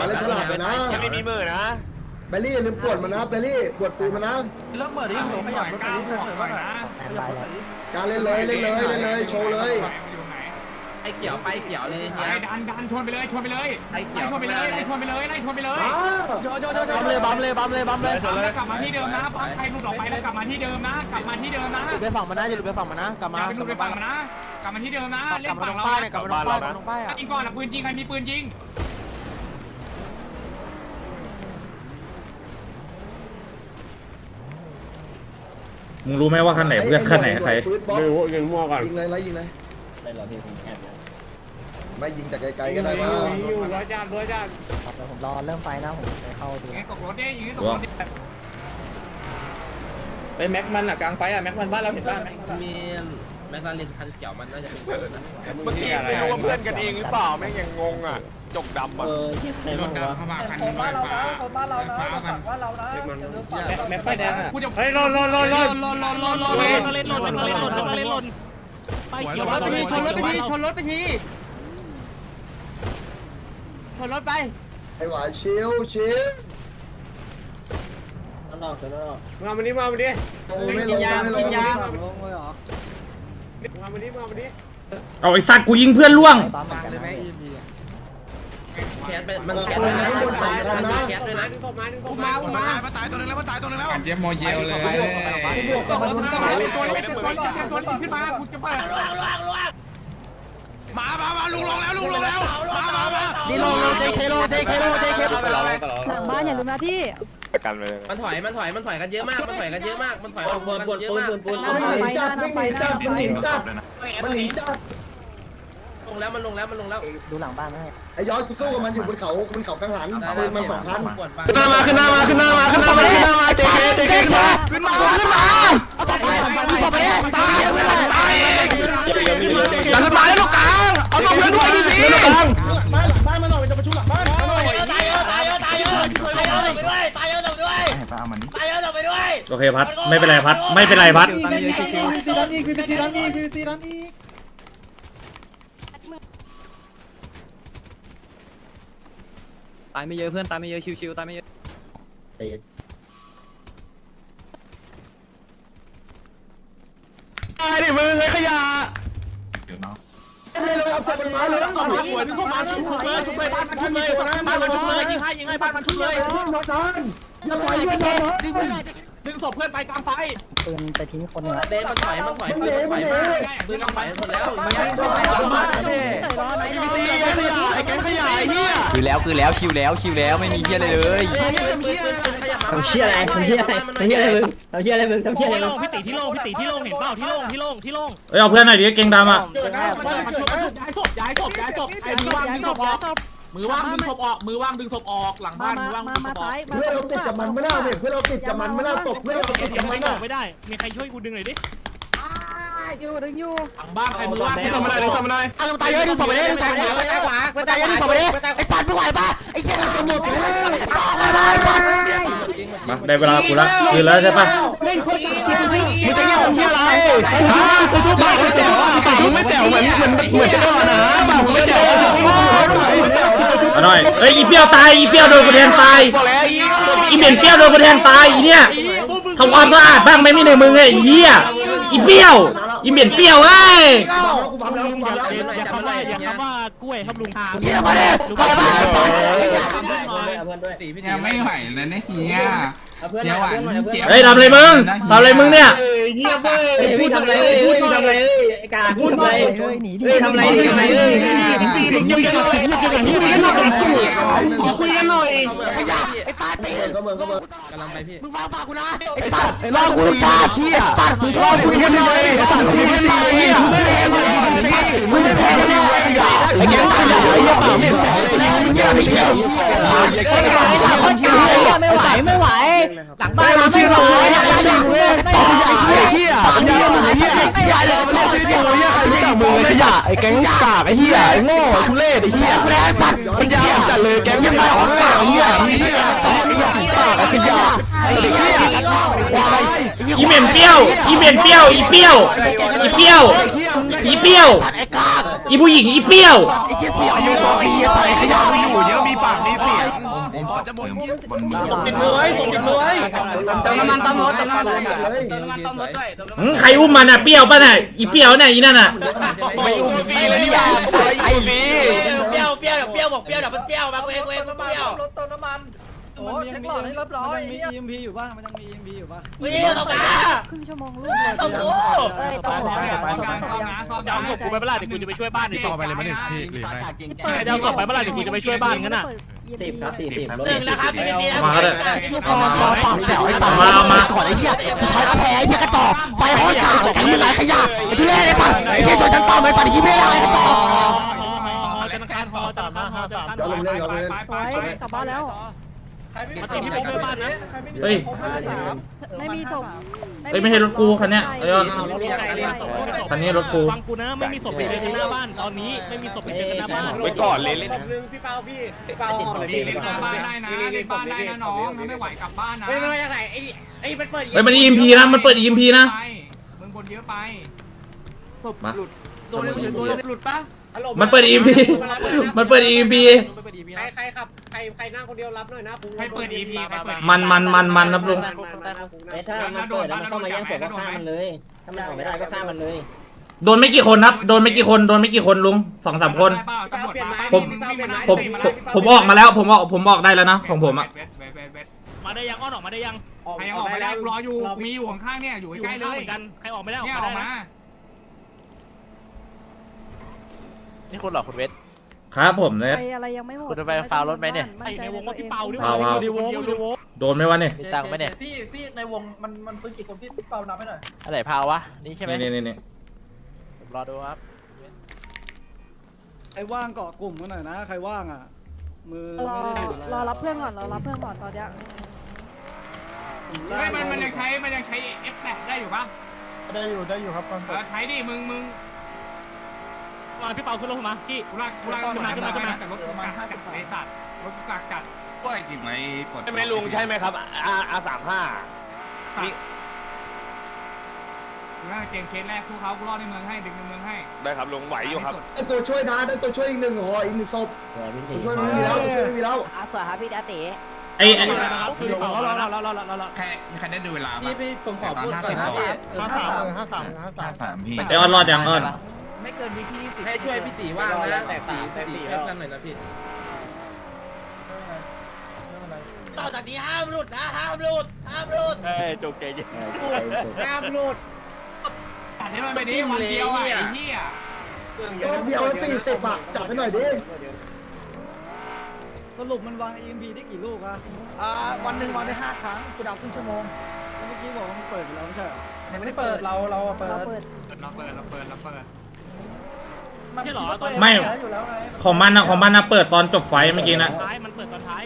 มาเล่นฉลาดไปนะยังไม่มีมือนะเบลลี่อย่าลืมปวดมันนะเบลลี่ปวดปูนมันนะแล้วเปิดที่ผมขยับรถไปที่ผมหน่อยนะการเล่นเลยเล่นเลยเล่นเลยโชว์เลยไอ้เขียวไปเขียวเลยไอ้ดันดันชนไปเลยชนไปเลยไอ้เขีไล่ยวชนไปเลยไล่ชนไปเลยไล่ชนไปเลยมาบัมเลยบัมเลยบัมเลยบัมเลยแล้วกลับมาที่เดิมนะปั๊มใครหลุดออกไปแล้วกลับมาที่เดิมนะ กลับมาที่เดิมนะหลุดไปฝั่งมันนะอย่าหลุดไปฝั่งมันนะกลับอมาย่าไปหกลุลัดบไปมาฝั่งมันนะกลับมาที่เดิมนะกเล่ลับนมาตฝั่รงงเราป้ายเนี่ยกลับมาตรงป้ายตรงป้ายอะยิงก่อนนะปืนยิงใครมีปืนยิง มึงรู้ไหมว่าคันไหนเพื่อนคันไหนใครไม่รู้ยิงมั่วก่อนยิงเลยไล่ยิงเลยไม่ยิงจากไกลๆก็ได้มาผมรอเริ่มไฟนะผมไปเข้าดูยิงตกรถดิยิงตกรถดิไปแม็กมันอะกลางไฟอะแม็กมันบ้านเราเห็นป่ะแม็กมันมีแมคลาเรนคันเขียวมันน่าจะเป็นนะเมื่อกี้ไม่รู้ว่าเพื่อนกันเองหรือเปล่าแม่งยังงงอะ จกดำอะรถดำเข้ามาคันนี้ไฟฟ้าไฟฟ้ามันแม็กไฟแดงอะกูจะเฮ้ยรถรถรถรถลนลนลนลนเล่นลนเล่นลนเล่นลนไปเกี่ยวรถไปทีชนรถไปทีชนรถไปทีชนรถไปไอ้หวานชิวชิวมาวันนี้มาวันนี้โอ้ไม่ลงไม่ลงมาวันนี้มาวันนี้เอาไอ้สัตว์กูยิงเพื่อนล่วงบัมเหมือ นกันแคสเป็นมันแคสเป็นแคสด้วยนะตบมาหนึ่งตบมามามามาตายตัวนึงแล้วมาตายตัวนึงแล้วเจี๊ยบโมเยลเลยกูบวกกับมันบนเขาตัวเล็กตัวเล็กตัวเล็กขึ้นมากูจะเปิดมามามาลุงลงแล้วลุงลงแล้วมามามานี่ลงลงเจเคโลเจเคโลเจเคลไปรอไปรอหลังบ้านอย่าลืมนะที่กันเลยมันถอย มันถอย มันถอยกันเยอะมาก มันถอยกันเยอะมาก มันถอยออกกันเยอะมากไม่หนีจัดไม่หนีจัดมันหนีจัดมันหนีจัด ลงแล้วมันลงแล้วมันลงแล้วดูหลังบ้านให้ไอ้ย้อนกูสู้กับมันอยู่บนเขาบนเขาข้างหลังปืนมันสองพันปวดฟังขึ้นมาขึ้นมาขึ้นมาขึ้นมาขึ้นมาเจเคเจเคขึ้นมาขึ้นมาขึ้นมาเอาต่อไปต่อไปตายไม่ได้ตายหลังขึ้นมาแล้วลูกกลางเอาตัวเพื่อนด้วยดิสิลูกกลางโอเคพัดไม่เป็นไรพัดไม่เป็นไรพัดตายไม่เยอะเพื่อนตายไม่เยอะชิวๆตายไม่เยอะตายดิมึงไอ้ขยะเลยเลยเอาศพมันมาเลยเอาศพมันสวยพี่เข้ามาชุบเลยชุบเลยบ้านมันชุบเลยบ้านมันชุบเลยยิงให้ยิงให้บ้านมันชุบเลยอย่าปล่อยเพื่อนโดนดึงเพื่อนดึง ศพเพื่อนไปกลางไฟปืนไปทิ้งคนหนึ่งละเดนมันถอยมันถอยปืนมันถอยมากปืนมันถอยหมดแล้วมันยังถอยพีซีไอ้ขยะไอ้แก๊งขยะไอ้เหี้ยคือแล้วคือแล้วคิวแล้วคิวแล้วไม่มีเฮียอะไรเลยทำเชี่ยอะไรทำเชี่ยอะไรทำเชี่ยอะไรมึงทำเชี่ยอะไรมึงทำเชี่ยอะไรมึงพี่ตีที่โล่งพี่ตีที่โล่งเห็นเปล่าที่โล่งที่โล่งที่โล่งเอ้ยเอาเพื่อนหน่อยดิเก่งดำอะมันชุบมันชุบย้ายศพย้ายศพย้ายศพไอ้มือว่างดึงศพออก มือว่างดึงศพออก มือว่างดึงศพออกหลังบ้านมือว่างมาดึงศมาพออกซ้ายเพื่อนเราติดกับมันไม่ได้เพื่อนเราติดกับมันไม่ได้ตบเพื่อนเราติดกับมันไม่ได้ มีใครช่วยกูดึงหน่อยดิอยู่ดึงอยู่หลังบ้านใครมือว่างดึงศพมาหน่อยดึงศพมาหน่อยเอาตายเยอะดึงศพไปดิดึงศพไปดิตายเยอะดึงศพไปดิไอ้สัตว์ไม่ไหวปะไอ้เหี้ยตำรวจไม่ต้องไปไปไปมาได้เวลากูละคืนแล้วใช่ปะมึงจะเงียบทำเหี้ยอะไรฮะปากมึงแจ๋วอะปากมึงไม่แจ๋วเหมือนเหมือนเหมือนจะก่อนนะปากมึงไม่แจ๋วอะปากมึงไม่แจ๋วอะเอา หน่อยเอ้ยอีเปรี้ยวตายอีเปรี้ยวโดนกูแทงตายบอกแล้วอีอีเหม็นเปรี้ยวโดนกูแทงตายอีเนี่ยทำความสะอาดบ้างไหมไม่ในมึงไอ้เหี้ยอีเปรี้ยวอีเหม็นเปรี้ยวเอ้ยกูพับแล้วกูพับแล้วอย่าคำว่าอย่าคำว่ากล้วยครับลุงเหี้ยมาดิไปไปไปยังไม่ไหวเลยนะเฮีย เดี๋ยวหวานเดี๋ยวเฮ้ยทำอะไรมึงทำอะไรมึงเนี่ยพี่ทำอะไรพี่ทำอะไรไอ้กาพูดทำอะไรเฮ้ยหนีดิทำอะไรทำอะไรคุยกันหน่อยขยะไอ้ปาตีก็มึงก็มึงกำลังไปพี่มึงฟังปากกูนะไอ้สัตว์รอกูชาติเหี้ยตัดมึงรอกูยังไงไอ้สัตว์กูไม่ซีเหี้ยมึง เลยเหี้ยไม่เหี้ยไอ้สัตว์ที่คนเหี้ยไม่ไหวไม่ไหวหลังบ้านเราชื่อตัวไอ้เหี้ยต่อไอ้เหี้ยปากเหี้ยไอ้เหี้ยขยะเลยมันเรียกชื่อตัวเหี้ยใครรู้จักมึงขยะไอ้แก๊งกากไอ้เหี้ยไอ้โง่ทุเรศไอ้เหี้ยแรงปัดมันยาวจัดเลยแก๊งยังไงอ๋อไอ้เหี้ยไอ้เหี้ยต่อไอ้เหี้ยฝีปากไอ้ขยะไอ้เหี้ยควายอีเหม็นเปรี้ยวอีเหม็นเปรี้ยวอีเปรี้ยวอีเปรี้ยวอีเปรี้ยว ไอ้กากอีผู้หญิงอีเปรี้ยว ไอ้เหี้ยเสียอยู่ตัวมีอะไรขยะอยู่เยอะมีปากมีเสียงพอจะหมดติดมือไว้ติดมือไว้เติมน้ำมันต้มรถเติมน้ำมันหืมใครอุ้มมันอะเปรี้ยวป่ะน่ะอีเปรี้ยวน่ะอีนั่นน่ะไม่อุ้มฟรีเลยนี่หว่าไอ้ฟรีเปรี้ยวเปรี้ยวเปรี้ยวบอกเปรี้ยวเดี๋ยวมันเปรี้ยวมากูเองกูเองเปรี้ยว โอ้เช็คหลอดให้เรียบร้อยมี EMP อยู่ป่ะมันยังมี EMP อยู่ป่ะเปรี้ยวตรงนั้นครึ่งชั่วโมงลูกตรงนู้เอ้ยต้องหัวจะเอาศพกูไปเมื่อไหร่เดี๋ยวกูจะไปช่วยบ้านดิต่อไปเลยมั้ยเนี่ยพี่หรือไงจะเอาศพไปเมื่อไหร่เดี๋ยวกูจะไปช่วยบ้านงั้นน่ะสิบครับสี่สิบรถหนึ่งนะครับพี่ซีมาก็ได้พอพอปากแถวไอ้สัตว์ก่อนไอ้เหี้ยสุดท้ายก็แพ้ไอ้เหี้ยกระจอกไฟโคตรกากแข็งเป็นไรขยะไอ้ทุเรศไอ้ปัดไอ้เหี้ยชนชั้นต่อไอ้ปัดไอ้เหี้ยไม่ได้ไอ้กระจอกธนาคารพอสามห้าห้าสามเดี๋ยวลงเล่นเดี๋ยวลงเล่นสวยกลับบ้านแล้ว มาตีที่ไปช่วยบ้านนะเฮ้ยไม่มีศพเฮ้ยไม่ใช่รถกูคันเนี้ยเอ้ยคันนี้รถกู ฟังกูนะไม่มีศพไปเจอกันหน้าบ้านตอนนี้ไม่มีศพไปเจอกันหน้าบ้านไว้ก่อนเลยเล่นพี่เป้าพี่พี่เป้าห่อเลยเล่นหน้าบ้านได้นะเล่นบ้านได้นะน้องไม่ไหวกลับบ้านนะไม่ไม่ยังไงไอ้ไอ้มันเปิดเฮ้ยมัน EMP นะมันเปิด EMP นะมึงบนเยอะไปมาตัวนึงตัวนึงหลุดปะมันเปิด EMP มันเปิด EMP ใครใครขับ ใครใครนั่งคนเดียวรับหน่อยนะใครเปิด EP ใครเปิดมันมันมันมันครับลุง ไอ้ถ้ามันเปิดแล้วมันเข้ามาแย่งผมก็ฆ่ามันเลย ถ้ามันออกไม่ได้ก็ฆ่ามันเลยโดนไม่กี่คนครับ โดนไม่กี่คน โดนไม่กี่คนลุงสองสามคน ผม ผมผมผมออกมาแล้ว ผมออก ผมออกได้แล้วนะของผมอะมาได้ยังอ้อนออกมาได้ยังใครออกไปแล้วรออยู่ มีอยู่ข้างๆเนี่ย อยู่อยู่ใกล้เลข้างยเหมือนกันใครออกไม่ได้ออกเนี่ยมาอได้อกมานะนี่คุณหรอคุณเวท ครับผมเนี่ยใครอะไรยังไม่หมดคุณจะไปฟาวรถไหมเนี่ย ไอ้ในวงว่าพี่เปาด้วยเปาเปาในวงอยู่ในวงโดนไหมวะเนี่ยมีตังค์ไหมเนี่ยพี่พี่ในวงมันมันปืนกี่คนพี่พี่เปานับให้หน่อยอะไรพาวะนี่ใช่ไหมนี่นี่นี่ผมรอดูครับใครว่างเกาะกลุ่มกันหน่อยนะ ใครว่างอะ มือรอรอรับเพื่อนก่อนรอรับเพื่อนก่อนตอนเนี้ยไม่มันมันยังใช้มันยังใช้ F8 ได้อยู่ปะได้อยู่ได้อยู่ครับคอนเออใช้ดิมึงมึง มาพี่เปาขึ้นรถมาพี่กูลากกูลากขึ้นมาขึ้นมาขึ้นมาแต่รถกูกักจัดไอ้สัตว์รถกูกักจัดก็ไอ้กี่ไหมกดใช่ไหมลุงใช่ไหมครับอาอาสามห้ากูลากเกมเคสแรกคู่เขากูรอดในเมืองให้ดึงในเมืองให้ได้ครับลุงไหวอยู่ครับได้ตัวช่วยนะได้ตัวช่วยอีกหนึ่งโอ้อีกหนึ่งศพตัวช่วยไม่มีแล้วตัวช่วยไม่มีแล้วอาสวัสดีพี่อาติไอ้ไอ้ช่วยพี่เปาแล้วแล้วแล้วแล้วแล้วใครใครได้ดูเวลาพี่พี่ผมขอพูดก่อนนะพี่ห้าสามห้าสามห้าสามสามพี่ไอ้ออนรอดยังออน ไม่เกินวิธีสิให้ช่วยพี่ตีว่างนะแต่ตีแต่ตีแค่นั้นหน่อยนะพี่ต่อจากนี้ห้ามหลุดนะห้ามหลุดห้ามหลุดเฮ้ยจุกเกยห้ามหลุดตัดให้มันไปดิวันเดียวอะไอ้เหี้ยรอบเดียวสี่สิบอะจับให้หน่อยดิสรุปมันวาง EMP ได้กี่ลูกอะอ่าวันหนึ่งวางได้ห้าครั้งกูดาวครึ่งชั่วโมงเมื่อกี้บอกว่ามันเปิดไปแล้วไม่ใช่เหรอไม่ได้เปิดเราเราเปิดเราเปิดเราเปิดเราเปิด ไม่ใหรอตไม่วของมันนะของมันนะเปิดตอนจบไฟเมื่อกี้นะมันเปิดตอนท้าย